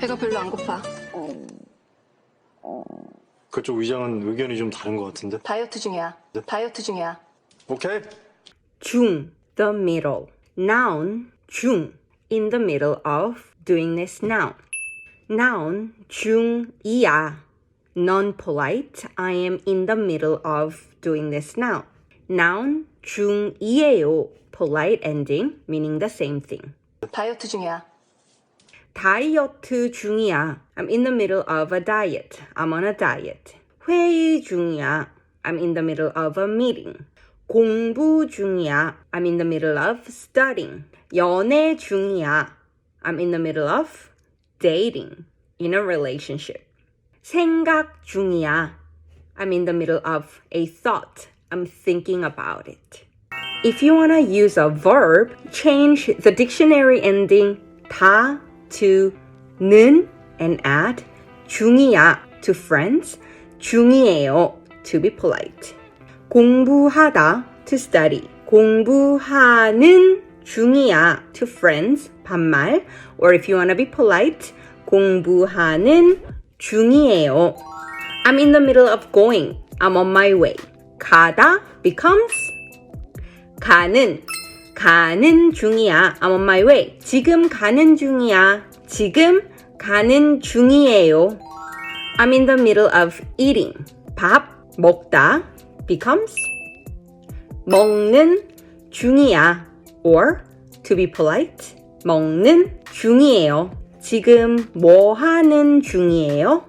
배가 별로 안 고파. 그쪽 의장은 의견이 좀 다른 것 같은데. 다이어트 중이야. 다이어트 중이야. 오케이. 중, the middle. Noun, 중, in the middle of doing this noun. Noun, 중이야. Non-polite, I am in the middle of doing this noun. Noun, 중이에요. Polite ending, meaning the same thing. 다이어트 중이야. 다이어트 중이야. I'm in the middle of a diet. I'm on a diet. 회의 중이야. I'm in the middle of a meeting. 공부 중이야. I'm in the middle of studying. 연애 중이야. I'm in the middle of dating. In a relationship. 생각 중이야. I'm in the middle of a thought. I'm thinking about it. If you want to use a verb, change the dictionary ending 다 to 는 and add 중이야 to friends, 중이에요 to be polite. 공부하다 to study. 공부하는 중이야 to friends, 반말. Or if you want to be polite, 공부하는 중이에요. I'm in the middle of going. I'm on my way. 가다 becomes 가는 가는 중이야. I'm on my way. 지금 가는 중이야. 지금 가는 중이에요. I'm in the middle of eating. 밥 먹다 becomes 먹는 중이야. Or to be polite, 먹는 중이에요. 지금 뭐 하는 중이에요?